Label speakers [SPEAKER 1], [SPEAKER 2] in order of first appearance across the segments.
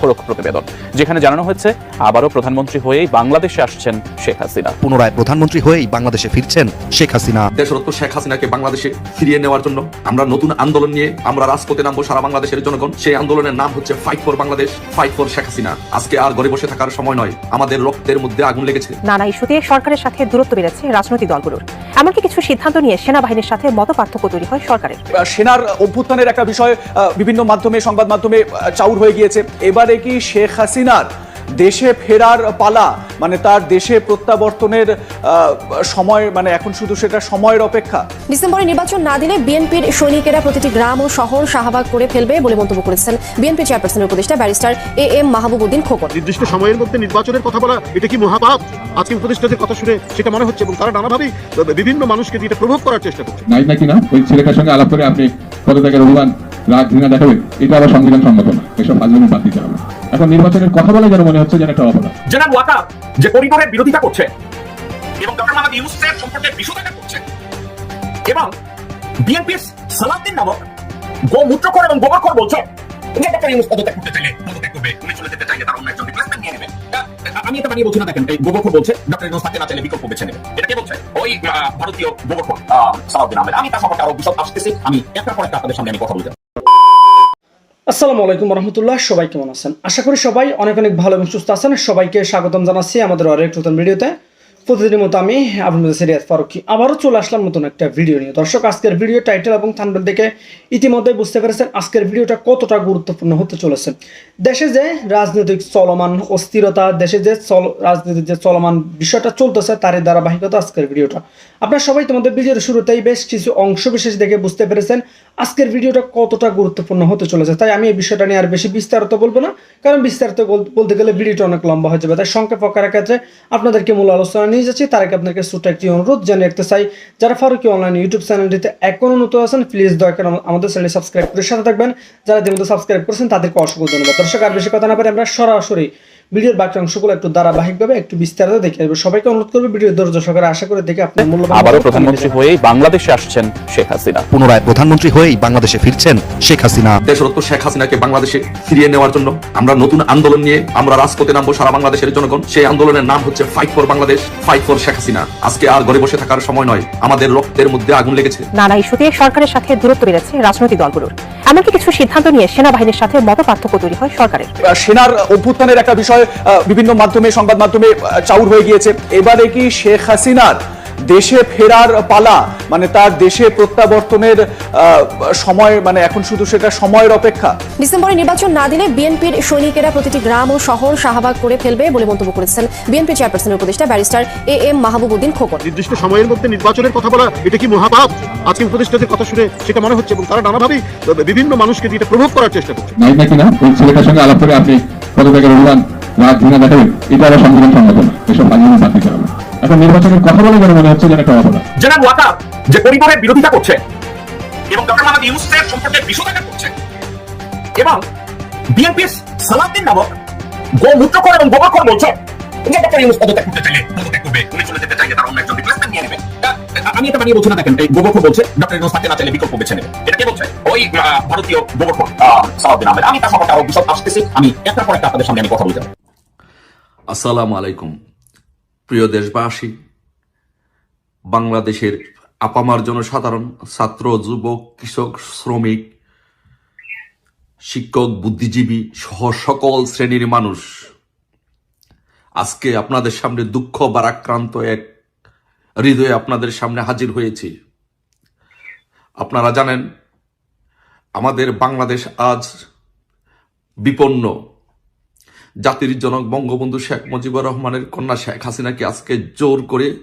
[SPEAKER 1] বিস্ফোরক প্রতিবেদন। যেখানে জানানো হয়েছে আবারও প্রধানমন্ত্রী হয়েই বাংলাদেশে আসছেন শেখ হাসিনা।
[SPEAKER 2] পুনরায় প্রধানমন্ত্রী হয়েই বাংলাদেশে ফিরছেন শেখ হাসিনা।
[SPEAKER 3] দেশরত্ন শেখ হাসিনাকে বাংলাদেশে ফিরিয়ে নেওয়ার জন্য আমরা নতুন আন্দোলন নিয়ে আমরা রাজপথে নামবো সারা বাংলাদেশের জনগণ। সেই আন্দোলনের নাম হচ্ছে fight for Bangladesh fight for Sheikh Hasina আজকে আর ঘরে বসে থাকার সময় নয় আমাদের রক্তের মধ্যে আগুন লেগেছে।
[SPEAKER 4] নানা ইস্যুতে সরকারের সাথে দূরত্ব বেড়েছে রাজনৈতিক দলগুলোর। এমনকি কিছু সিদ্ধান্ত নিয়ে সেনাবাহিনীর সাথে মত পার্থক্য তৈরি হয় সরকারের।
[SPEAKER 5] সেনার অভ্যুত্থানের একটা বিষয় আহ, বিভিন্ন মাধ্যমে সংবাদ মাধ্যমে চাউর হয়ে গিয়েছে। এবারে কি শেখ হাসিনার দেশে ফেরার পালা মানে তার দেশে প্রত্যাবর্তনের সময় মানে এখন শুধু সেটা সময়ের অপেক্ষা।
[SPEAKER 6] ডিসেম্বরে নির্বাচন না দিলে বিএনপির সৈনিকেরা প্রতিটি গ্রাম ও শহর শাহবাগ করে ফেলবে বলে মন্তব্য করেছেন বিএনপি চেয়ারপারসনের উপদেষ্টা ব্যারিস্টার এ এম মাহবুবুদ্দিন খোকন।
[SPEAKER 7] নির্দিষ্ট সময়ের মধ্যে নির্বাচনের কথা বলা এটা কি মহাপাপ? আজকে উপদেষ্টাদের কথা শুনে সেটা মনে হচ্ছে এবং তারা নানাভাবেই বিভিন্ন মানুষকে দিয়ে এটা প্রভোগ করার চেষ্টা করছে।
[SPEAKER 8] নাই নাকি না? ওই ছেলেটার সঙ্গে আলাপ করে আপনি পদত্যাগের অভিমান রাগ ঘৃণা দেখাবেন এটা আবার সংবিধান সম্মত না। এসব ফাজলামি বাদ দিতে হবে। এখন নির্বাচনের কথা বলে যেন মনে হচ্ছে যেন একটা অপরাধ।
[SPEAKER 9] জেনারেল ওয়াকার যে পরিবারের বিরোধিতা করছে এবং ডক্টর মোহাম্মদ ইউনুসের সম্পর্কে বিশুদ্ধতা করছে এবং বিএনপির সালাউদ্দিন নামক গোমূত্রকর এবং গোবরখর বলছে যে ডক্টর ইউনুস পদত্যাগ করতে চাইলে পদত্যাগ করবে। উনি চলে যেতে চাইলে তার অন্য একজন রিপ্লেসমেন্ট নিয়ে নেবে। আমি এটা বানিয়ে বলছি না দেখেন এই গোবরখর বলছে ডক্টর ইউনুস থাকতে না চাইলে বিকল্প বেছে নেবে। এটা কে বলছে? ওই ভারতীয় গোবরখর আহ, সালাউদ্দিন আহমেদ। আমি তার সম্পর্কে আরও বিশদ আসতেছি আমি একটা পর একটা আপনাদের সামনে আমি কথা বলতে
[SPEAKER 10] আসসালামু আলাইকুম রহমতুল্লাহ, সবাই কেমন আছেন? আশা করি সবাই অনেক অনেক ভালো এবং সুস্থ আছেন। সবাইকে স্বাগতম জানাচ্ছি আমাদের আরেক নতুন ভিডিওতে। প্রতিদিনের মতো আমি আপনাদের সিরিয়াস ফারুকি আবারও চলে আসলাম নতুন একটা ভিডিও নিয়ে। দর্শক, আজকের ভিডিও টাইটেল এবং থাম্বনেল দেখে ইতিমধ্যে বুঝতে পেরেছেন আজকের ভিডিওটা কতটা গুরুত্বপূর্ণ হতে চলেছে। দেশে যে রাজনৈতিক চলমান অস্থিরতা, দেশে যে চল রাজনীতির যে চলমান বিষয়টা চলতেছে, তারই ধারাবাহিকতা আজকের ভিডিওটা। আপনারা সবাই তোমাদের ভিডিওর শুরুতেই বেশ কিছু অংশ বিশেষ দেখে বুঝতে পেরেছেন। আজকের ভিডিওটা কতটা গুরুত্বপূর্ণ হতে চলেছে, তাই আমি এই বিষয়টা নিয়ে আর বেশি বিস্তারিত বলব না, কারণ বিস্তারিত বল- বলতে গেলে ভিডিওটা অনেক লম্বা হয়ে যাবে, তাই সংক্ষেপ আকারের ক্ষেত্রে আপনাদেরকে মূল আলোচনা নিয়ে যাচ্ছি, তার আগে আপনাকে ছোট্ট একটি অনুরোধ জানিয়ে রাখতে চাই, যারা ফারুকি অনলাইন ইউটিউব চ্যানেলটিতে এখনও নতুন আছেন প্লিজ দয়া করে আমাদের চ্যানেল সাবস্ক্রাইব করে সাথে থাকবেন, যারা ইতিমধ্যে সাবস্ক্রাইব করেছেন, তাদেরকে অসংখ্য ধন্যবাদ। দর্শক, আর বেশি কথা না পারে আমরা সরাসরি ভিডিওর বাকি অংশগুলো একটু ধারাবাহিকভাবে একটু বিস্তারিত দেখে আসব। সবাইকে অনুরোধ করবে ভিডিও ধৈর্য সহকারে আশা করে দেখে আপনার মূল্যবান
[SPEAKER 1] আবারও প্রধানমন্ত্রী হয়েই বাংলাদেশে আসছেন শেখ হাসিনা।
[SPEAKER 2] পুনরায় প্রধানমন্ত্রী হয়েই বাংলাদেশে ফিরছেন শেখ হাসিনা।
[SPEAKER 3] দেশরত্ন শেখ হাসিনাকে বাংলাদেশে ফিরিয়ে নেওয়ার জন্য আমরা নতুন আন্দোলন নিয়ে আমরা রাজপথে নামবো সারা বাংলাদেশের জনগণ। সেই আন্দোলনের নাম হচ্ছে fight for Bangladesh fight for Sheikh Hasina আজকে আর ঘরে বসে থাকার সময় নয় আমাদের রক্তের মধ্যে আগুন লেগেছে।
[SPEAKER 4] নানা ইস্যুতে সরকারের সাথে দূরত্ব বেড়েছে রাজনৈতিক দলগুলোর। এমনকি কিছু সিদ্ধান্ত নিয়ে সেনাবাহিনীর সাথে মত পার্থক্য তৈরি হয় সরকারের।
[SPEAKER 5] সেনার অভ্যুত্থানের একটা বিষয় আহ, বিভিন্ন মাধ্যমে সংবাদ মাধ্যমে চাউর হয়ে গিয়েছে। এবারে কি শেখ হাসিনার দেশে ফেরার পালা মানে তার দেশে প্রত্যাবর্তনের সময় মানে এখন শুধু সেটা সময়ের অপেক্ষা?
[SPEAKER 6] ডিসেম্বরে নির্বাচন না দিলে বিএনপির সৈনিকেরা প্রতিটি গ্রাম ও শহর শাহবাগ করে ফেলবে বলে মন্তব্য করেছেন বিএনপি চেয়ারপারসনের উপদেষ্টা ব্যারিস্টার এ এম মাহবুবুদ্দিন খোকন।
[SPEAKER 7] নির্দিষ্ট সময়ের মধ্যে নির্বাচনের কথা বলা এটা কি মহাপাপ? আজকে উপদেষ্টাদের কথা শুনে সেটা মনে হচ্ছে এবং তারা নানাভাবেই বিভিন্ন মানুষকে দিয়ে এটা প্রভোগ করার চেষ্টা করছে।
[SPEAKER 8] নাই নাকি না? ওই ছেলেটার সঙ্গে আলাপ করে আপনি পদত্যাগের অভিমান দেখাবেন এটা আবার সংবিধান সম্মত না এসব বাদ দিতে হবে এখন নির্বাচনের কথা বলে যেন মনে হচ্ছে যেন একটা অপরাধ।
[SPEAKER 9] যে পরিবারের বিরোধিতা করছে এবং ডক্টর ইউনুসের সম্পর্কে করছে এবং নামক এবং বলছে যে ডক্টর পদত্যাগ করতে চাইলে পদত্যাগ করবে উনি চলে যেতে চাইলে তার অন্য একজন রিপ্লেসমেন্ট নিয়ে নেবে। আমি এটা বানিয়ে বলছি না দেখেন এই বলছে ডক্টর ইউনুস থাকতে না চাইলে বিকল্প বেছে নেবে। এটা কে বলছে? ওই ভারতীয় গোবরখর আহ, সালাউদ্দিন আহমেদ। আমি তার সম্পর্কে আরও বিশদ আসতেছি আমি একটা পর একটা আপনাদের সামনে আমি কথা বলতে
[SPEAKER 3] আসসালামু আলাইকুম। প্রিয় দেশবাসী, বাংলাদেশের আপামার জনসাধারণ, ছাত্র, যুবক, কৃষক, শ্রমিক, শিক্ষক, বুদ্ধিজীবী সহ সকল শ্রেণির মানুষ, আজকে আপনাদের সামনে দুঃখ বারাক্রান্ত এক হৃদয়ে আপনাদের সামনে হাজির হয়েছি। আপনারা জানেন, আমাদের বাংলাদেশ আজ বিপন্ন জাতির জনক বঙ্গবন্ধু শেখ মুজিবুর রহমানের কন্যা শেখ হাসিনাকে আজকে জোর করে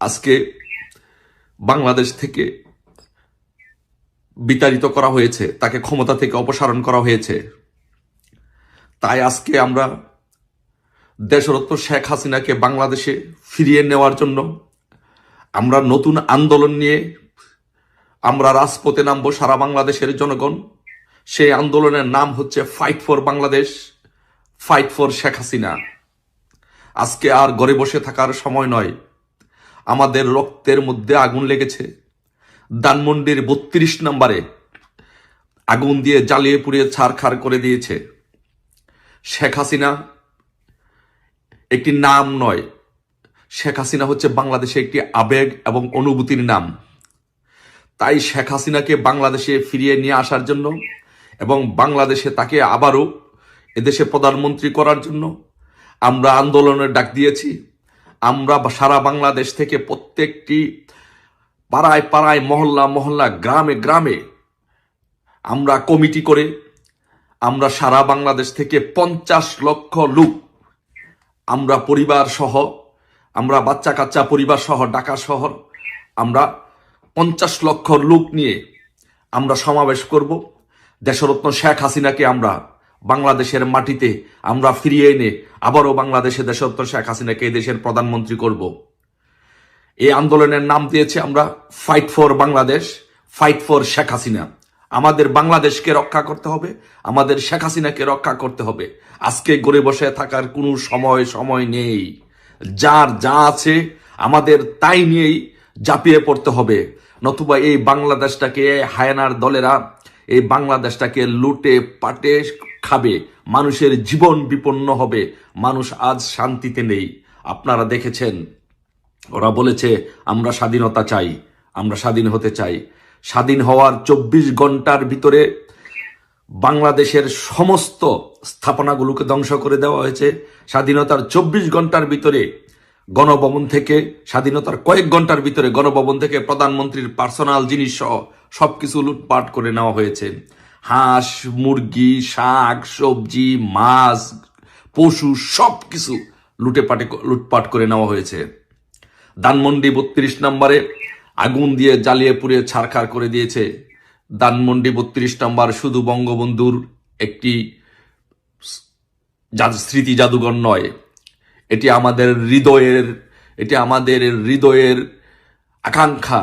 [SPEAKER 3] আজকে বাংলাদেশ থেকে বিতাড়িত করা হয়েছে, তাকে ক্ষমতা থেকে অপসারণ করা হয়েছে। তাই আজকে আমরা দেশরত্ন শেখ হাসিনাকে বাংলাদেশে ফিরিয়ে নেওয়ার জন্য আমরা নতুন আন্দোলন নিয়ে আমরা রাজপথে নামবো সারা বাংলাদেশের জনগণ। সেই আন্দোলনের নাম হচ্ছে fight for Bangladesh fight for Sheikh Hasina আজকে আর ঘরে বসে থাকার সময় নয়। আমাদের রক্তের মধ্যে আগুন লেগেছে। দানমন্ডির বত্রিশ নম্বরে আগুন দিয়ে জ্বালিয়ে পুড়িয়ে ছাড়খাড় করে দিয়েছে। শেখ হাসিনা একটি নাম নয়। শেখ হাসিনা হচ্ছে বাংলাদেশে একটি আবেগ এবং অনুভূতির নাম। তাই শেখ হাসিনাকে বাংলাদেশে ফিরিয়ে নিয়ে আসার জন্য এবং বাংলাদেশে তাকে আবারও এদেশে প্রধানমন্ত্রী করার জন্য আমরা আন্দোলনের ডাক দিয়েছি। আমরা সারা বাংলাদেশ থেকে প্রত্যেকটি পাড়ায় পাড়ায়, মহল্লা মহল্লা, গ্রামে গ্রামে আমরা কমিটি করে আমরা সারা বাংলাদেশ থেকে পঞ্চাশ লক্ষ লোক আমরা পরিবার সহ, আমরা বাচ্চা কাচ্চা পরিবার সহ ঢাকা শহর আমরা পঞ্চাশ লক্ষ লোক নিয়ে আমরা সমাবেশ করব। দেশরত্ন শেখ হাসিনাকে আমরা বাংলাদেশের মাটিতে আমরা ফিরিয়ে এনে আবারও বাংলাদেশে দেশরত্ন শেখ হাসিনাকে এই দেশের প্রধানমন্ত্রী করব। এই আন্দোলনের নাম দিয়েছে আমরা fight for Bangladesh fight for Sheikh Hasina আমাদের বাংলাদেশকে রক্ষা করতে হবে, আমাদের শেখ হাসিনাকে রক্ষা করতে হবে। আজকে গড়ে বসে থাকার কোনো সময় সময় নেই। যার যা আছে আমাদের তাই নিয়েই জাপিয়ে পড়তে হবে। নতুবা এই বাংলাদেশটাকে, হায়ানার দলেরা এই বাংলাদেশটাকে লুটে, পাটে খাবে, মানুষের জীবন বিপন্ন হবে, মানুষ আজ শান্তিতে নেই। আপনারা দেখেছেন, ওরা বলেছে, আমরা স্বাধীনতা চাই, আমরা স্বাধীন হতে চাই। স্বাধীন হওয়ার চব্বিশ ঘণ্টার ভিতরে বাংলাদেশের সমস্ত স্থাপনাগুলোকে ধ্বংস করে দেওয়া হয়েছে। স্বাধীনতার চব্বিশ ঘণ্টার ভিতরে গণভবন থেকে, স্বাধীনতার কয়েক ঘণ্টার ভিতরে গণভবন থেকে প্রধানমন্ত্রীর পার্সোনাল জিনিস সহ সবকিছু লুটপাট করে নেওয়া হয়েছে। হাঁস, মুরগি, শাক, সবজি, মাছ, পশু সব কিছু লুটে পাটে লুটপাট করে নেওয়া হয়েছে। দানমন্ডি বত্রিশ নম্বরে আগুন দিয়ে জ্বালিয়ে পুড়িয়ে ছারখার করে দিয়েছে। দানমন্ডি বত্রিশ নম্বর শুধু বঙ্গবন্ধুর একটি স্মৃতি জাদুঘর নয়। এটি আমাদের হৃদয়ের এটি আমাদের হৃদয়ের আকাঙ্ক্ষা।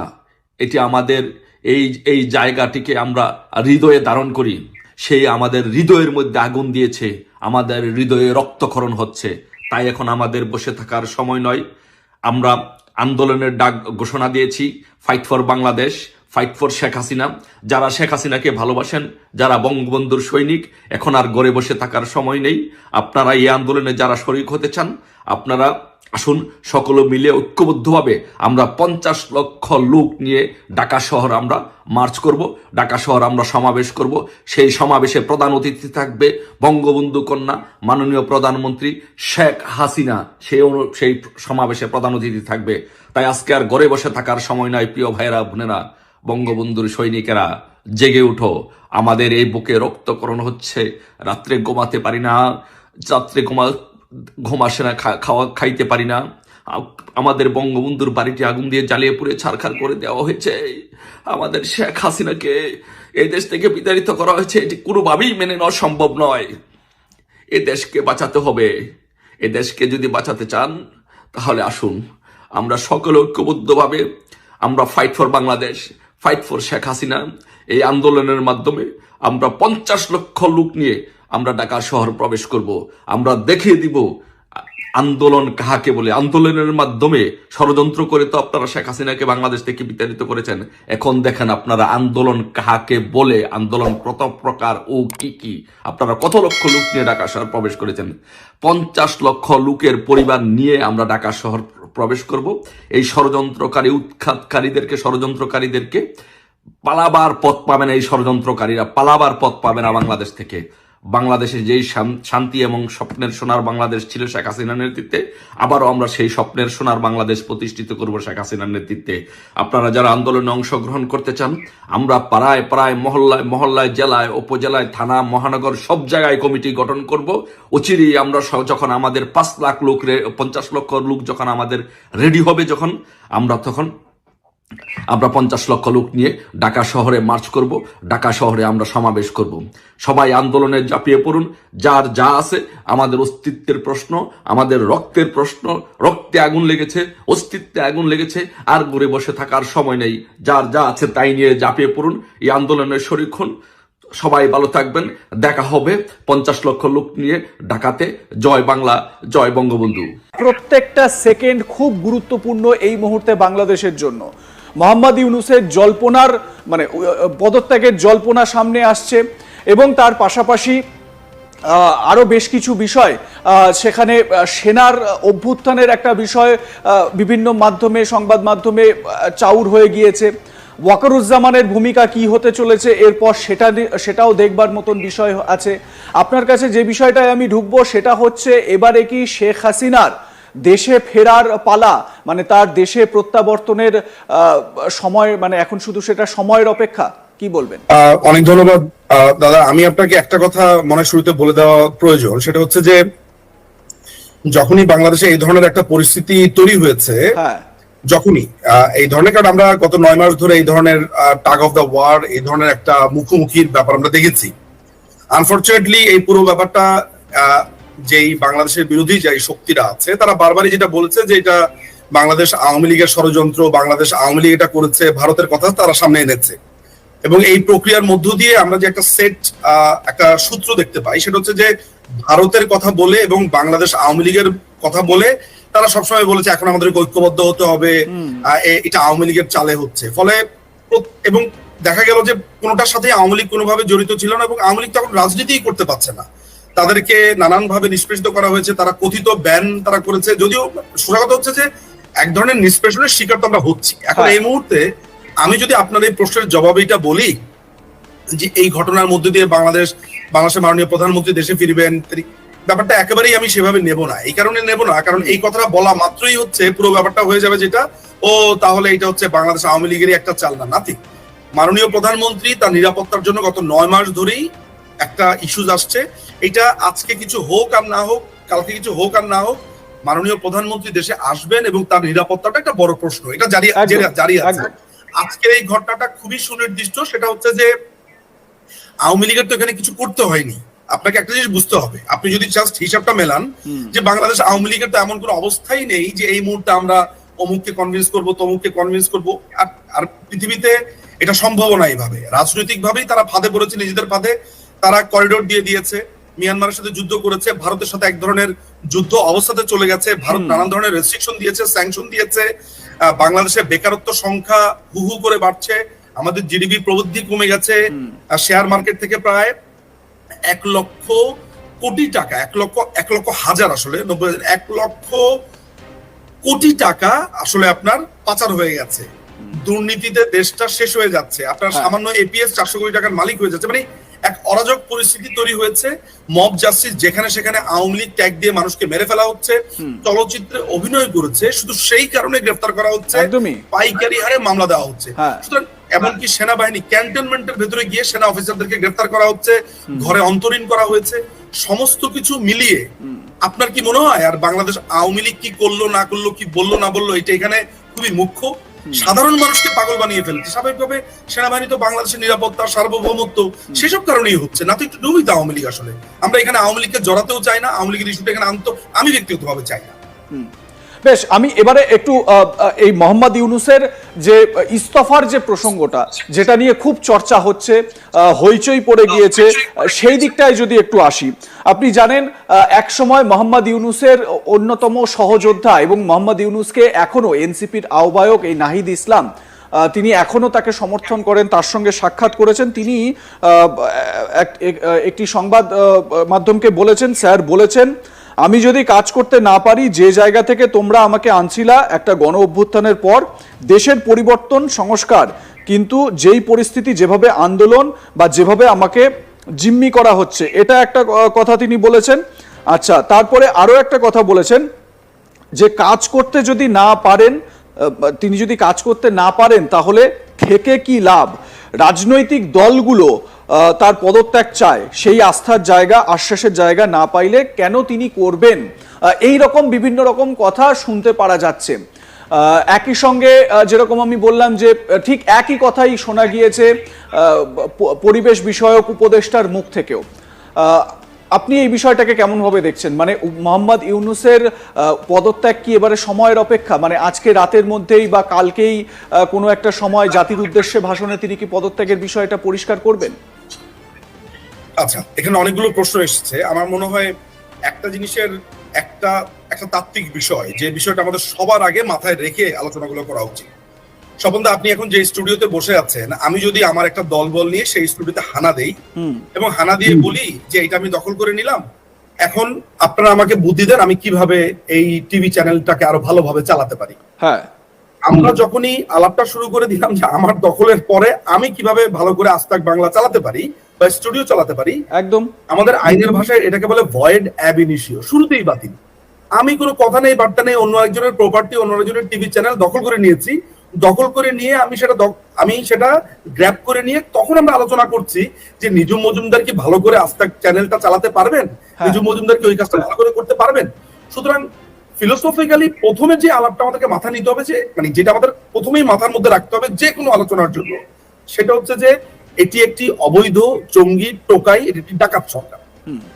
[SPEAKER 3] এটি আমাদের এই এই জায়গাটিকে আমরা হৃদয়ে ধারণ করি। সেই আমাদের হৃদয়ের মধ্যে আগুন দিয়েছে, আমাদের হৃদয়ে রক্তক্ষরণ হচ্ছে। তাই এখন আমাদের বসে থাকার সময় নয়। আমরা আন্দোলনের ডাক ঘোষণা দিয়েছি fight for Bangladesh fight for Sheikh Hasina যারা শেখ হাসিনাকে ভালোবাসেন, যারা বঙ্গবন্ধুর সৈনিক, এখন আর গড়ে বসে থাকার সময় নেই। আপনারা এই আন্দোলনে যারা শরিক হতে চান, আপনারা আসুন সকলে মিলে ঐক্যবদ্ধভাবে আমরা পঞ্চাশ লক্ষ লোক নিয়ে ঢাকা শহর আমরা মার্চ করব। ঢাকা শহর আমরা সমাবেশ করব। সেই সমাবেশে প্রধান অতিথি থাকবে বঙ্গবন্ধু কন্যা, মাননীয় প্রধানমন্ত্রী শেখ হাসিনা। সেই সেই সমাবেশে প্রধান অতিথি থাকবে। তাই আজকে আর ঘরে বসে থাকার সময় নয় প্রিয় ভাইয়েরা, বোনেরা, বঙ্গবন্ধুর সৈনিকেরা। জেগে উঠো। আমাদের এই বুকে রক্তকরণ হচ্ছে। রাত্রে ঘুমাতে পারি না। রাত্রে ঘুমা ঘুম আসে না খাওয়া, খাইতে পারি না। আমাদের বঙ্গবন্ধুর বাড়িটি আগুন দিয়ে জ্বালিয়ে পুড়ে ছারখার করে দেওয়া হয়েছে। আমাদের শেখ হাসিনাকে এই দেশ থেকে বিতাড়িত করা হয়েছে, এটি কোনোভাবেই মেনে নেওয়া সম্ভব নয়। এ দেশকে বাঁচাতে হবে। এ দেশকে যদি বাঁচাতে চান, তাহলে আসুন। আমরা সকলে ঐক্যবদ্ধভাবে আমরা fight for Bangladesh fight for Sheikh Hasina. এই আন্দোলনের মাধ্যমে আমরা পঞ্চাশ লক্ষ লোক নিয়ে আমরা ঢাকা শহর প্রবেশ করব, আমরা দেখিয়ে দিব আন্দোলন কাহাকে বলে। আন্দোলনের মাধ্যমে ষড়যন্ত্র করে তো আপনারা শেখ হাসিনাকে বাংলাদেশ থেকে বিতাড়িত করেছেন। এখন দেখেন আপনারা আন্দোলন কাহাকে বলে, আন্দোলন কত প্রকার ও কি কি। আপনারা কত লক্ষ লোক নিয়ে ঢাকা শহর প্রবেশ করেছেন? পঞ্চাশ লক্ষ লোকের পরিবার নিয়ে আমরা ঢাকা শহর প্রবেশ করব। এই ষড়যন্ত্রকারী, উৎখাতকারীদেরকে, ষড়যন্ত্রকারীদেরকে পালাবার পথ পাবে না এই ষড়যন্ত্রকারীরা, পালাবার পথ পাবে না বাংলাদেশ থেকে। বাংলাদেশে যেই শান্তি এবং স্বপ্নের সোনার বাংলাদেশ ছিল শেখ হাসিনার নেতৃত্বে, আবারও আমরা সেই স্বপ্নের সোনার বাংলাদেশ প্রতিষ্ঠিত করব শেখ হাসিনার নেতৃত্বে। আপনারা যারা আন্দোলনে অংশগ্রহণ করতে চান, আমরা পাড়ায় পাড়ায়, মহল্লায় মহল্লায়, জেলায়, উপজেলায়, থানা, মহানগর, সব জায়গায় কমিটি গঠন করব। অচিরেই আমরা যখন আমাদের পাঁচ লাখ লোক পঞ্চাশ লক্ষ লোক যখন আমাদের রেডি হবে যখন, আমরা তখন আমরা পঞ্চাশ লক্ষ লোক নিয়ে ঢাকা শহরে মার্চ করব। ঢাকা শহরে আমরা সমাবেশ করব। সবাই আন্দোলনে ঝাঁপিয়ে পড়ুন। যার যা আছে, আমাদের অস্তিত্বের প্রশ্ন, আমাদের রক্তের প্রশ্ন, রক্তে আগুন লেগেছে, অস্তিত্বে আগুন লেগেছে, আর ঘুরে বসে থাকার সময় নেই। যার যা আছে, তাই নিয়ে ঝাঁপিয়ে পড়ুন। এই আন্দোলনের শরিক হন। সবাই ভালো থাকবেন। দেখা হবে পঞ্চাশ লক্ষ লোক নিয়ে ঢাকাতে। জয় বাংলা, জয় বঙ্গবন্ধু।
[SPEAKER 5] প্রত্যেকটা সেকেন্ড খুব গুরুত্বপূর্ণ এই মুহূর্তে বাংলাদেশের জন্য। মোহাম্মদ ইউনুসের জল্পনার মানে পদত্যাগের জল্পনা সামনে আসছে এবং তার পাশাপাশি আরও বেশ কিছু বিষয় সেখানে সেনার অভ্যুত্থানের একটা বিষয় বিভিন্ন মাধ্যমে, সংবাদ মাধ্যমে চাউর হয়ে গিয়েছে। ওয়াকারুজ্জামানের ভূমিকা কি হতে চলেছে, এরপর সেটা সেটাও দেখবার মতন বিষয় আছে। আপনার কাছে যে বিষয়টায় আমি ঢুকবো সেটা হচ্ছে, এবারে কি শেখ হাসিনার দেশে ফেরার পালা মানে তার দেশে প্রত্যাবর্তনের সময় মানে এখন শুধু সেটা সময়ের অপেক্ষা কি বলবেন?
[SPEAKER 11] অনেক ধন্যবাদ। দাদা আমি আপনাকে একটা কথা মনে শুরুতে বলে দেওয়া প্রয়োজন সেটা হচ্ছে যে যখনই বাংলাদেশে এই ধরনের একটা পরিস্থিতি তৈরি হয়েছে
[SPEAKER 5] হ্যাঁ।
[SPEAKER 11] যখনই আহ, এই ধরনের কারণ আমরা গত নয় মাস ধরে এই ধরনের টাগ অফ দ্য ওয়ার এই ধরনের একটা মুখোমুখির ব্যাপার আমরা দেখেছি। আনফর্চুনেটলি এই পুরো ব্যাপারটা আহ, যেই বাংলাদেশের বিরোধী যে শক্তিরা আছে তারা বারবারই যেটা বলেছে যে এটা বাংলাদেশ আওয়ামী লীগের ষড়যন্ত্র বাংলাদেশ আওয়ামী লীগ এটা করেছে ভারতের কথা তারা সামনে এনেছে। এবং এই প্রক্রিয়ার মধ্য দিয়ে আমরা যে একটা সেট একটা সূত্র দেখতে পাই সেটা হচ্ছে যে ভারতের কথা বলে এবং বাংলাদেশ আওয়ামী লীগের কথা বলে তারা সবসময় বলেছে এখন আমাদের ঐক্যবদ্ধ হতে হবে। এটা আওয়ামী লীগের চালে হচ্ছে। ফলে এবং দেখা গেল যে কোনোটার সাথে আওয়ামী লীগ কোনোভাবে জড়িত ছিল না এবং আওয়ামী লীগ তখন রাজনীতিই করতে পারছে না। তাদেরকে নানান ভাবে নিষ্পেষিত করা হয়েছে তারা কথিত ব্যান তারা করেছে। যদিও সোজা হচ্ছে যে এক ধরনের নিষ্পেষণের শিকার তো আমরা হচ্ছি। এখন। এই মুহূর্তে আমি যদি আপনার এই প্রশ্নের জবাব এটা বলি যে এই ঘটনার মধ্যে দিয়ে বাংলাদেশ বাংলাদেশের মাননীয় প্রধানমন্ত্রী দেশে ফিরবেন ব্যাপারটা একেবারেই আমি সেভাবে নেব না। এই কারণে নেব না কারণ এই কথাটা বলা মাত্রই হচ্ছে পুরো ব্যাপারটা হয়ে যাবে যেটা ও তাহলে এটা হচ্ছে বাংলাদেশ আওয়ামী লীগেরই একটা চাল না নাথিং মাননীয় প্রধানমন্ত্রী তার নিরাপত্তার জন্য গত নয় মাস ধরেই একটা ইস্যুজ আসছে। এটা আজকে কিছু হোক আর না হোক কালকে কিছু হোক আর না হোক মাননীয় প্রধানমন্ত্রী দেশে আসবেন এবং তার নিরাপত্তাটা একটা বড় প্রশ্ন। এটা জারি জারি- আছে। আজকের এই ঘটনাটা খুবই সুনির্দিষ্ট সেটা হচ্ছে যে আওয়ামী লীগের তো এখানে কিছু করতে হয়নি। আপনাকে একটা জিনিস বুঝতে হবে। আপনি যদি জাস্ট হিসাবটা মেলান যে বাংলাদেশ আওয়ামী লীগের তো এমন কোনো অবস্থাই নেই যে এই মুহূর্তে আমরা অমুককে কনভিন্স করব তমুককে কনভিন্স করব। আর আর পৃথিবীতে এটা সম্ভব না এইভাবে। রাজনৈতিক ভাবেই তারা ফাঁদে পড়েছে নিজেদের ফাঁদে। তারা করিডোর দিয়ে দিয়েছে। মিয়ানমারের সাথে যুদ্ধ করেছে ভারতের সাথে এক ধরনের যুদ্ধ অবস্থাতে চলে গেছে। ভারত নানান ধরনের রেস্ট্রিকশন দিয়েছে স্যাংশন দিয়েছে। বাংলাদেশের বেকারত্ব সংখ্যা হু হু করে বাড়ছে আমাদের জিডিপি প্রবৃদ্ধি কমে গেছে শেয়ার মার্কেট থেকে প্রায় এক লক্ষ কোটি টাকা এক লক্ষ এক লক্ষ হাজার আসলে নব্বই হাজার, এক লক্ষ কোটি টাকা আসলে আপনার পাচার হয়ে গেছে। দুর্নীতিতে দেশটা শেষ হয়ে যাচ্ছে। আপনার সামান্য এপিএস চারশো কোটি টাকার মালিক হয়ে যাচ্ছে। মানে এক অরাজক পরিস্থিতি তৈরি হয়েছে। মব জাস্টিস যেখানে সেখানে আওয়ামী লীগ ট্যাগ দিয়ে মানুষকে মেরে ফেলা হচ্ছে। চলচ্চিত্রে অভিনয় করেছে। শুধু সেই কারণে গ্রেফতার করা হচ্ছে। পাইকারি হারে মামলা দেওয়া হচ্ছে।
[SPEAKER 5] হ্যাঁ।
[SPEAKER 11] সুতরাং এমনকি সেনাবাহিনী ক্যান্টনমেন্টের ভেতরে গিয়ে সেনা অফিসারদেরকে গ্রেফতার করা হচ্ছে। ঘরে অন্তরীণ করা হয়েছে। সমস্ত কিছু মিলিয়ে আপনার কি মনে হয়? আর বাংলাদেশ আওয়ামী লীগ কি করল না করল কি বলল না বলল এটা এখানে খুবই মুখ্য। সাধারণ মানুষকে পাগল বানিয়ে ফেলছে। স্বাভাবিকভাবে সেনাবাহিনী তো বাংলাদেশের নিরাপত্তা সার্বভৌমত্ব সেসব কারণেই হচ্ছে। না তো একটু ডুবই তো আওয়ামী লীগ আসলে। আমরা এখানে আওয়ামী লীগকে জড়াতেও চাই না আওয়ামী লীগের ইস্যুটা এখানে আনতো আমি ব্যক্তিগতভাবে চাই না।
[SPEAKER 5] বেশ আমি এবারে একটু এই মোহাম্মদ ইউনুসের যে ইস্তফার যে প্রসঙ্গটা যেটা নিয়ে খুব চর্চা হচ্ছে হইচই পড়ে গিয়েছে সেই দিকটায় যদি একটু আসি আপনি জানেন এক সময় মোহাম্মদ ইউনুসের অন্যতম সহযোদ্ধা এবং মোহাম্মদ ইউনুসকে এখনও এনসিপির আহ্বায়ক এই নাহিদ ইসলাম আহ, তিনি এখনও তাকে সমর্থন করেন তার সঙ্গে সাক্ষাৎ করেছেন। তিনি একটি সংবাদ মাধ্যমকে বলেছেন স্যার বলেছেন আমি যদি কাজ করতে না পারি, যে জায়গা থেকে তোমরা আমাকে আনছিলা, একটা গণ অভ্যুত্থানের পর, দেশের পরিবর্তন সংস্কার। কিন্তু যেই পরিস্থিতি, যেভাবে আন্দোলন বা যেভাবে আমাকে জিম্মি করা হচ্ছে, এটা একটা কথা তিনি বলেছেন। আচ্ছা তারপরে আরও একটা কথা বলেছেন, যে কাজ করতে যদি না পারেন তিনি যদি কাজ করতে না পারেন, তাহলে থেকে কি লাভ? রাজনৈতিক দলগুলো তার পদত্যাগ চায়। সেই আস্থার জায়গা, আশ্বাসের জায়গা না পাইলে কেন তিনি করবেন? এই রকম বিভিন্ন রকম কথা শুনতে পারা যাচ্ছে। একই সঙ্গে যেরকম আমি বললাম যে, ঠিক একই কথাই শোনা গিয়েছে পরিবেশ বিষয়ক উপদেষ্টার মুখ থেকেও। আপনি এই বিষয়টাকে কেমন ভাবে দেখছেন? মানে মোহাম্মদ ইউনুসের পদত্যাগ কি এবারে সময়ের অপেক্ষা? মানে আজকে রাতের মধ্যেই বা কালকেই কোনো একটা সময় জাতির উদ্দেশ্যে ভাষণে তিনি কি পদত্যাগের বিষয়টা পরিষ্কার করবেন?
[SPEAKER 11] আচ্ছা এখানে অনেকগুলো প্রশ্ন এসেছে। আমার মনে হয় একটা জিনিসের একটা একটা তাত্ত্বিক বিষয় যে বিষয়টা আমাদের সবার আগে মাথায় রেখে আলোচনাগুলো করা উচিত। স্বপনদা আপনি এখন যে স্টুডিওতে বসে আছেন আমি যদি আমার একটা দল বল নিয়ে সেই স্টুডিওতে হানা দেই এবং হানা দিয়ে বলি যে এটা আমি দখল করে নিলাম এখন আপনারা আমাকে বুদ্ধি দেন আমি কীভাবে এই টিভি চ্যানেলটাকে আরও ভালোভাবে চালাতে পারি।
[SPEAKER 5] হ্যাঁ।
[SPEAKER 11] আমরা যখনই আলাপটা শুরু করে দিলাম যে আমার দখলের পরে আমি কীভাবে ভালো করে আস্তাক বাংলা চালাতে পারি বা স্টুডিও চালাতে পারি
[SPEAKER 5] একদম।
[SPEAKER 11] আমাদের আইনের ভাষায় এটাকে বলে ভয়েড অ্যাব ইনিশিও শুরুতেই বাতিল। আমি কোনো কথা নেই বার্তা নেই অন্য একজনের প্রপার্টি অন্য একজনের টিভি চ্যানেল দখল করে নিয়েছি। দখল করে নিয়ে আমি সেটা আমি সেটা গ্র্যাপ করে নিয়ে তখন আমরা আলোচনা করছি যে নিজুম মজুমদার কি ভালো করে আস্তাক চ্যানেলটা চালাতে পারবেন? নিজুম মজুমদার কি ওই কাজটা ভালো করে করতে পারবেন? সুতরাং ফিলোসফিক্যালি প্রথমে যে আলাপটা আমাদেরকে মাথা নিতে হবে যে মানে যেটা আমাদের প্রথমেই মাথার মধ্যে রাখতে হবে যে কোনো আলোচনার জন্য সেটা হচ্ছে যে এটি একটি অবৈধ জঙ্গি টোকাই এটি একটি ডাকাত সরকার।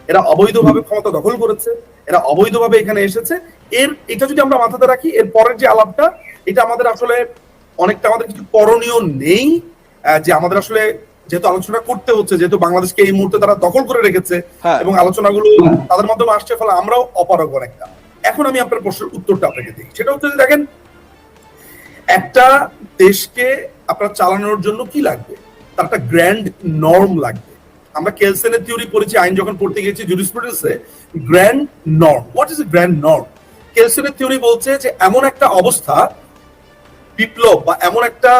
[SPEAKER 11] এরা অবৈধভাবে ক্ষমতা দখল করেছে এরা অবৈধভাবে এখানে এসেছে। এর এটা যদি আমরা মাথাতে রাখি এর পরের যে আলাপটা এটা আমাদের আসলে অনেকটা আমাদের কিছু করণীয় নেই যে আমাদের আসলে যেহেতু আলোচনা করতে হচ্ছে যেহেতু বাংলাদেশকে এই মুহূর্তে তারা দখল করে রেখেছে
[SPEAKER 5] হ্যাঁ।
[SPEAKER 11] এবং আলোচনাগুলো তাদের মাধ্যমে আসছে ফলে আমরাও অপারগ অনেকটা। এখন আমি আপনার প্রশ্নের উত্তরটা আপনাকে দিই। সেটা হচ্ছে যে দেখেন একটা দেশকে আপনার চালানোর জন্য কি লাগবে? তার একটা গ্র্যান্ড নর্ম লাগবে। আমরা কেলসেনের থিওরি পড়েছি আইন যখন পড়তে গেছি জুরিসপ্রুডেন্সে grand norm what is grand norm কেলসেনের theory বলছে যে এমন একটা অবস্থা বিপ্লব বা এমন একটা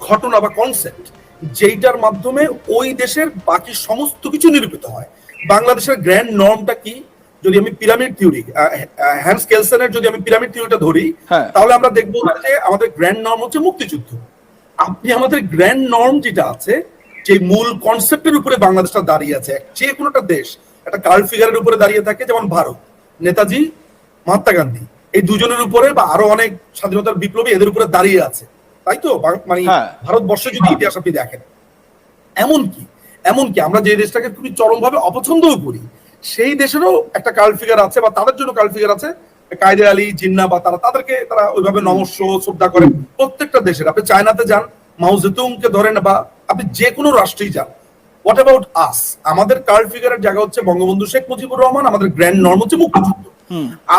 [SPEAKER 11] ঘটনা বা কনসেপ্ট যেইটার মাধ্যমে ওই দেশের বাকি সমস্ত কিছু নিরূপিত হয়। বাংলাদেশের গ্র্যান্ড নর্মটা কি? যদি আমি পিরামিড থিওরি হ্যান্স কেলসেনের যদি আমি পিরামিড থিওরিটা ধরি
[SPEAKER 5] হ্যাঁ।
[SPEAKER 11] তাহলে আমরা দেখব যে আমাদের গ্র্যান্ড নর্ম হচ্ছে মুক্তিযুদ্ধ। আপনি আমাদের গ্র্যান্ড নর্ম যেটা আছে যে মূল কনসেপ্টের উপরে বাংলাদেশটা দাঁড়িয়ে আছে যে কোনো একটা দেশ একটা কার্ল ফিগারের উপরে দাঁড়িয়ে থাকে যেমন ভারত নেতাজি মহাত্মা গান্ধী। এই দুজনের উপরে বা আরও অনেক স্বাধীনতার বিপ্লবী এদের উপরে দাঁড়িয়ে আছে। তাই তো? মানে
[SPEAKER 5] হ্যাঁ।
[SPEAKER 11] ভারতবর্ষে যদি ইতিহাস আপনি দেখেন। এমনকি এমনকি আমরা যে দেশটাকে খুবই চরমভাবে অপছন্দও করি সেই দেশেরও একটা কার্ল ফিগার আছে বা তাদের জন্য কার্ল ফিগার আছে কায়দে আলী জিন্না বা তারা তাদেরকে তারা ওইভাবে নমস্য শ্রদ্ধা করেন প্রত্যেকটা দেশের আপনি চায়নাতে যান মাও জেতুংকে ধরেন বা আপনি যে কোনো রাষ্ট্রেই যান। হোয়াট অ্যাবাউট আস আমাদের কার্ল ফিগারের জায়গা হচ্ছে বঙ্গবন্ধু শেখ মুজিবুর রহমান আমাদের গ্র্যান্ড নর্ম হচ্ছে মুক্তিযুদ্ধ।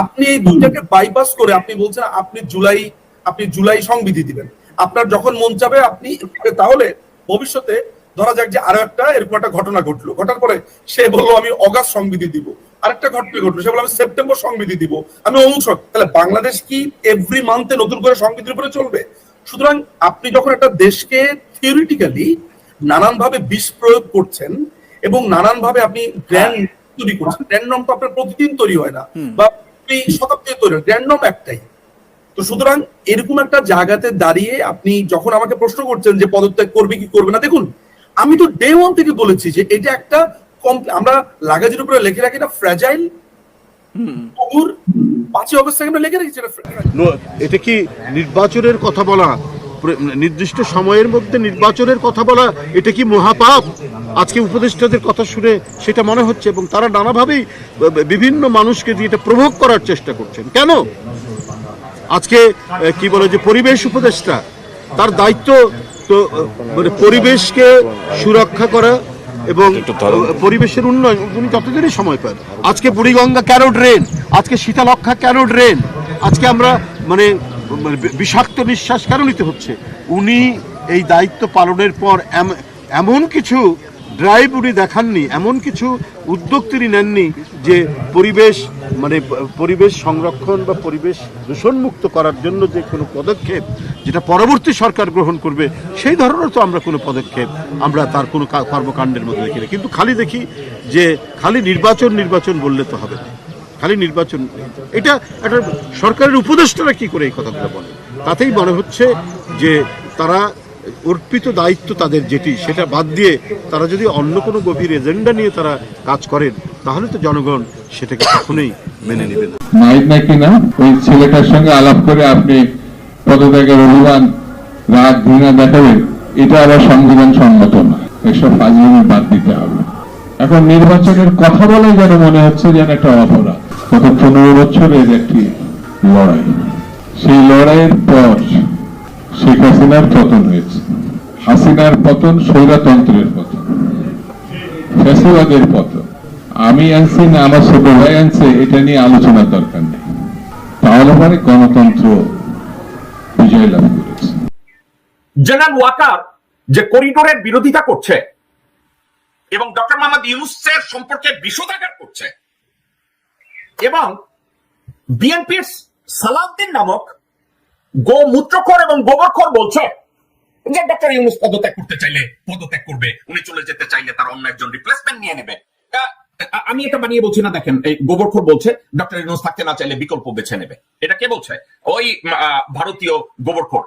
[SPEAKER 11] আপনি এই দুইটাকে বাইপাস করে আপনি বলছেন আপনি জুলাই আপনি জুলাই সংবিধি দিবেন। আপনার যখন মন চাবে আপনি তাহলে ভবিষ্যতে ধরা যাক যে আরও একটা এরকম একটা ঘটনা ঘটলো। ঘটার পরে সে বলল আমি অগাস্ট সংবিধি দিব। আরেকটা ঘটনা ঘটলো সে বলল আমি সেপ্টেম্বর সংবিধি দিব। আমি অমুক তাহলে বাংলাদেশ কি এভরি মান্থে নতুন করে সংবিধির উপরে চলবে? সুতরাং আপনি যখন একটা দেশকে থিওরিটিক্যালি নানান ভাবে বিষ প্রয়োগ করছেন এবং নানান ভাবে আপনি গ্র্যান্ড তৈরি করছেন গ্র্যান্ড নর্ম তো আপনার প্রতিদিন তৈরি হয় না বা এই শতাব্দী তৈরি হয় গ্র্যান্ড নর্ম একটাই। তো সুতরাং এরকম একটা জায়গাতে দাঁড়িয়ে আপনি যখন আমাকে প্রশ্ন করছেন যে পদত্যাগ করবে কি করবে না দেখুন আমি তো ডে ওয়ান থেকে বলেছি যে এটা একটা কম- আমরা লাগাজের উপরে লিখে রাখি না ফ্র্যাজাইল কুকুর পাঁচই অগস্ট থেকে আমরা লিখে রেখেছি এটা
[SPEAKER 7] এটা কি নির্বাচনের কথা বলা? নির্দিষ্ট সময়ের মধ্যে নির্বাচনের কথা বলা এটা কি মহাপাপ? আজকে উপদেষ্টাদের কথা শুনে সেটা মনে হচ্ছে এবং তারা নানাভাবেই বিভিন্ন মানুষকে দিয়ে এটা প্রভোগ করার চেষ্টা করছেন। কেন? আজকে কি বলে যে পরিবেশ উপদেষ্টা তার দায়িত্ব তো মানে পরিবেশকে সুরক্ষা করা এবং পরিবেশের উন্নয়ন উনি যতদিনই সময় পান। আজকে বুড়িগঙ্গা কেন ড্রেন আজকে শীতালক্ষা কেন ড্রেন আজকে আমরা মানে মানে বিষাক্ত নিঃশ্বাস কেন নিতে হচ্ছে? উনি এই দায়িত্ব পালনের পর এম- এমন কিছু ড্রাইভ উনি দেখাননি, এমন কিছু উদ্যোগ তিনি নেননি যে পরিবেশ মানে পরিবেশ সংরক্ষণ বা পরিবেশ দূষণমুক্ত করার জন্য যে কোনো পদক্ষেপ যেটা পরবর্তী সরকার গ্রহণ করবে, সেই ধরনের তো আমরা কোনো পদক্ষেপ আমরা তার কোনো কর্মকাণ্ডের মধ্যে দেখি না। কিন্তু খালি দেখি যে খালি নির্বাচন নির্বাচন বললে তো হবে না। খালি নির্বাচন, এটা একটা সরকারের উপদেষ্টারা কি করে এই কথাগুলো বলে? তাতেই মনে হচ্ছে যে তারা অর্পিত দায়িত্ব তাদের যেটি, সেটা বাদ দিয়ে তারা যদি অন্য কোনো গভীর এজেন্ডা নিয়ে তারা কাজ করেন, তাহলে তো জনগণ সেটাকে কখনোই মেনে নেবে না।
[SPEAKER 8] নাকি না ওই ছেলেটার সঙ্গে আলাপ করে আপনি পদত্যাগের অভিমান, রাগ, ঘৃণা দেখাবেন, এটা আবার সংবিধান সম্মত না। এসব বাদ দিতে হবে। এখন নির্বাচনের কথা বলে যেন মনে হচ্ছে যেন একটা অপরাধ। পনেরো বছরের একটি লড়াই। সেই লড়াইয়ের পর শেখ হাসিনার পতন হয়েছে। হাসিনার পতন স্বৈরতন্ত্রের পতন। ফ্যাসিবাদের পতন। আমি আনছি না, আমার ছোট ভাই আনছে, এটা নিয়ে আলোচনার দরকার নেই। তাহলে পরে গণতন্ত্র বিজয় লাভ করেছে।
[SPEAKER 9] জেনারেল ওয়াকার যে করিডোরের বিরোধিতা করছে এবং ডক্টর মোহাম্মদ ইউনুসের সম্পর্কে বিষোদাগার করছে এবং বিএনপির সালাউদ্দিন নামক গোমূত্রখর এবং গোবরখর বলছে যে ডক্টর ইউনুস পদত্যাগ করতে চাইলে পদত্যাগ করবে। উনি চলে যেতে চাইলে তার অন্য একজন রিপ্লেসমেন্ট নিয়ে নেবে। আমি এটা বানিয়ে বলছি না দেখেন এই গোবরখোর বলছে ডক্টর ইউনুস থাকতে না চাইলে বিকল্প বেছে নেবে। এটা কে বলছে? ওই ভারতীয় গোবরখোর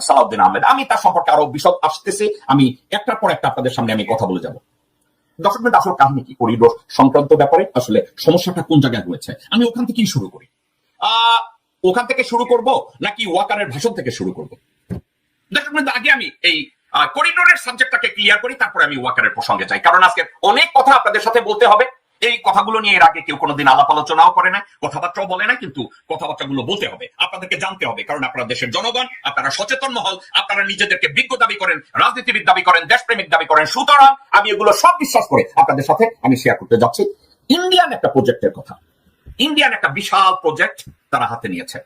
[SPEAKER 9] সালাউদ্দিন আহমেদ। আমি তার সম্পর্কে আরও বিশদ আসতেছি। আমি একটার পর একটা আপনাদের সামনে আমি কথা বলে যাব। দর্শক মিনিট আসলে কাহিনী কি? করিডোর সংক্রান্ত ব্যাপারে আসলে সমস্যাটা কোন জায়গায় হয়েছে? আমি ওখান থেকেই শুরু করি। আহ, ওখান থেকে শুরু করব নাকি ওয়াকারের ভাষণ থেকে শুরু করব? বৃন্দ, আগে আমি এই করিডোরের সাবজেক্টটাকে ক্লিয়ার করি তারপরে আমি ওয়াকারের প্রসঙ্গে যাই। কারণ আজকে অনেক কথা আপনাদের সাথে বলতে হবে। এই কথাগুলো নিয়ে এর আগে কেউ কোনোদিন আলাপ আলোচনাও করে না কথাবার্তাও বলে না কিন্তু কথাবার্তাগুলো বলতে হবে। আপনাদেরকে জানতে হবে কারণ আপনারা দেশের জনগণ আপনারা সচেতন মহল আপনারা নিজেদেরকে বিজ্ঞ দাবি করেন রাজনীতিবিদ দাবি করেন দেশপ্রেমিক দাবি করেন। সুতরাং আমি এগুলো সব বিশ্বাস করে আপনাদের সাথে আমি শেয়ার করতে যাচ্ছি। ইন্ডিয়ান একটা প্রজেক্টের কথা। ইন্ডিয়ান একটা বিশাল প্রজেক্ট তারা হাতে নিয়েছে।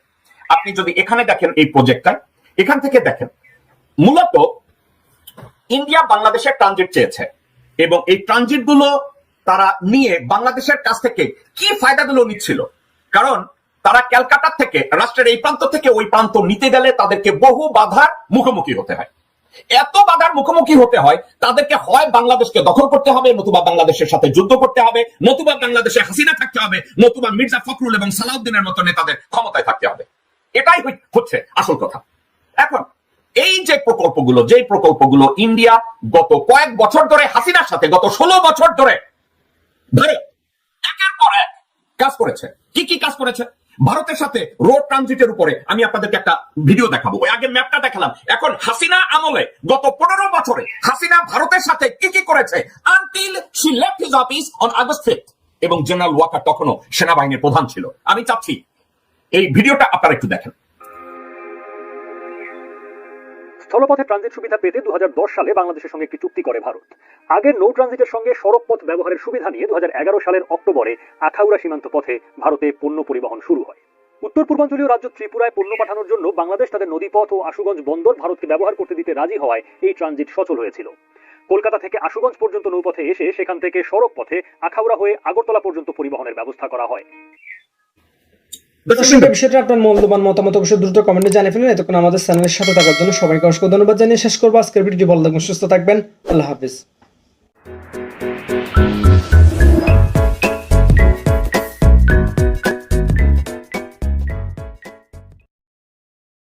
[SPEAKER 9] আপনি যদি এখানে দেখেন এই প্রজেক্টটা এখান থেকে দেখেন, মূলত ইন্ডিয়া বাংলাদেশের ট্রানজিট চেয়েছে এবং এই ট্রানজিটগুলো তারা নিয়ে বাংলাদেশের কাছ থেকে কি ফায়দাগুলো নিচ্ছিল? কারণ তারা ক্যালকাটা থেকে, রাষ্ট্রের এই প্রান্ত থেকে ওই প্রান্ত নিতে গেলে তাদেরকে বহু বাধার মুখোমুখি হতে হয়। এত বাধার মুখোমুখি হতে হয়, তাদেরকে হয় বাংলাদেশকে দখল করতে হবে, নতুবা বাংলাদেশের সাথে যুদ্ধ করতে হবে, নতুবা বাংলাদেশে হাসিনা থাকতে হবে, নতুবা মির্জা ফখরুল এবং সালাউদ্দিনের মতো নেতাদের ক্ষমতায় থাকতে হবে। এটাই হচ্ছে আসল কথা। এখন, এই যে প্রকল্পগুলো যে প্রকল্পগুলো ইন্ডিয়া গত কয়েক বছর ধরে, হাসিনার সাথে গত ষোলো বছর ধরে ধরে, একের পর এক কাজ করেছে। কি কি কাজ করেছে? ভারতের সাথে রোড ট্রানজিটের উপরে আমি আপনাদেরকে একটা ভিডিও দেখাবো। ওই আগে ম্যাপটা দেখালাম। এখন হাসিনা আমলে গত পনেরো বছরে হাসিনা ভারতের সাথে কি কি করেছে? Until she left his office on August fifth এবং জেনারেল ওয়াকার তখনও সেনাবাহিনীর প্রধান ছিল। আমি চাচ্ছি, এই ভিডিওটা আপনারা একটু দেখেন।
[SPEAKER 12] স্থলপথে ট্রানজিট সুবিধা পেতে দু হাজার দশ সালে বাংলাদেশের সঙ্গে একটি চুক্তি করে ভারত। আগের নৌ ট্রানজিটের সঙ্গে সড়ক পথ ব্যবহারের সুবিধা নিয়ে দু হাজার এগারো সালের অক্টোবরে আখাউড়া সীমান্ত পথে ভারতে পণ্য পরিবহন শুরু হয়। উত্তর পূর্বাঞ্চলীয় রাজ্য ত্রিপুরায় পণ্য পাঠানোর জন্য বাংলাদেশ তাদের নদীপথ ও আশুগঞ্জ বন্দর ভারতকে ব্যবহার করতে দিতে রাজি হওয়ায় এই ট্রানজিট সচল হয়েছিল। কলকাতা থেকে আশুগঞ্জ পর্যন্ত নৌপথে এসে সেখান থেকে সড়ক পথে আখাউড়া হয়ে আগরতলা পর্যন্ত পরিবহনের ব্যবস্থা করা হয়।
[SPEAKER 10] বিষয়টা আপনার মূল্যবান মতামত অবশ্যই দ্রুত কমেন্টে জানিয়ে ফেলেন। এতক্ষণ আমাদের চ্যানেলের সাথে থাকার জন্য সবাইকে অসংখ্য ধন্যবাদ জানিয়ে শেষ করব। আজকের ভিডিওটি ভালো থাকবেন সুস্থ থাকবেন। আল্লাহ হাফিজ।